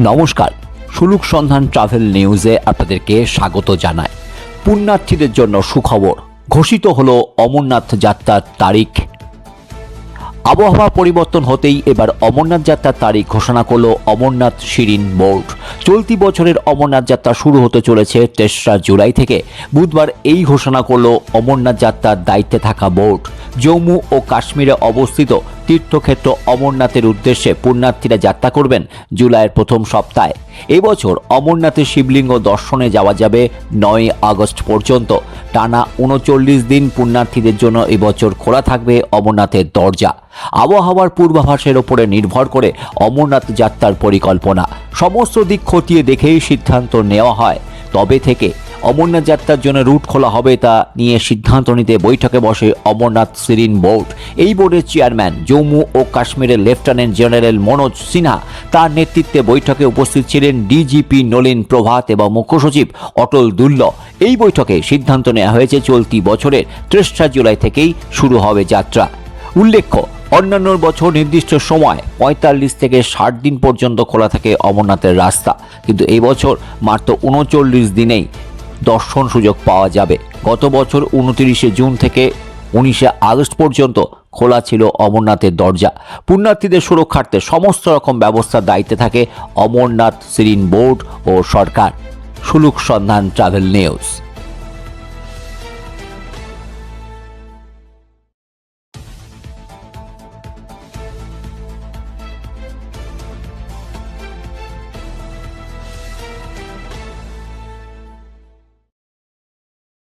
নমস্কার। সুলুক সন্ধান ট্রাভেল নিউজে আপনাদেরকে স্বাগত জানায় পুণ্যার্থীদের জন্য সুখবর। ঘোষিত হল অমরনাথ যাত্রার তারিখ। আবহাওয়া পরিবর্তন হতেই এবার অমরনাথ যাত্রার তারিখ ঘোষণা করল অমরনাথ শিরিন বোর্ড। চলতি বছরের অমরনাথ যাত্রা শুরু হতে চলেছে তেসরা জুলাই থেকে। বুধবার এই ঘোষণা করল অমরনাথ যাত্রার দায়িত্বে থাকা বোর্ড। জম্মু ও কাশ্মীরে অবস্থিত তীর্থক্ষেত্র অমরনাথের উদ্দেশ্যে পুণ্যার্থীরা যাত্রা করবেন জুলাইয়ের প্রথম সপ্তাহে। এবছর অমরনাথের শিবলিঙ্গ দর্শনে যাওয়া যাবে নয় আগস্ট পর্যন্ত। টানা উনচল্লিশ দিন পুণ্যার্থীদের জন্য এবছর খোলা থাকবে অমরনাথের দরজা। আবহাওয়ার পূর্বাভাসের ওপরে নির্ভর করে অমরনাথ যাত্রার পরিকল্পনা। সমস্ত দিক খতিয়ে দেখেই সিদ্ধান্ত নেওয়া হয়। তবে থেকে অমরনাথ যাত্রার জন্য রুট খোলা হবে তা নিয়ে সিদ্ধান্ত নিতে বৈঠকে বসে অমরনাথ সিরিন বোর্ড। এই বোর্ডের চেয়ারম্যান জম্মু ও কাশ্মীরের লেফটেন্যান্ট জেনারেল মনোজ সিনহা তার নেতৃত্বে বৈঠকে উপস্থিত ছিলেন ডিজিপি নলিন প্রভাত এবং মুখ্য সচিব অটল দুল্ল। এই বৈঠকে সিদ্ধান্ত নেওয়া হয়েছে চলতি বছরের তেসরা জুলাই থেকেই শুরু হবে যাত্রা। উল্লেখ্য, অন্যান্য বছর নির্দিষ্ট সময় পঁয়তাল্লিশ থেকে ষাট দিন পর্যন্ত খোলা থাকে অমরনাথের রাস্তা। কিন্তু এই বছর মাত্র উনচল্লিশ দিনেই দর্শন সুযোগ পাওয়া যাবে। গত বছর উনতিরিশে জুন থেকে উনিশে আগস্ট পর্যন্ত খোলা ছিল অমরনাথের দরজা। পুণ্যার্থীদের সুরক্ষার্থে সমস্ত রকম ব্যবস্থার দায়িত্বে থাকে অমরনাথ সিরিন বোর্ড ও সরকার। সুলুক সন্ধান, ট্রাভেল নিউজ।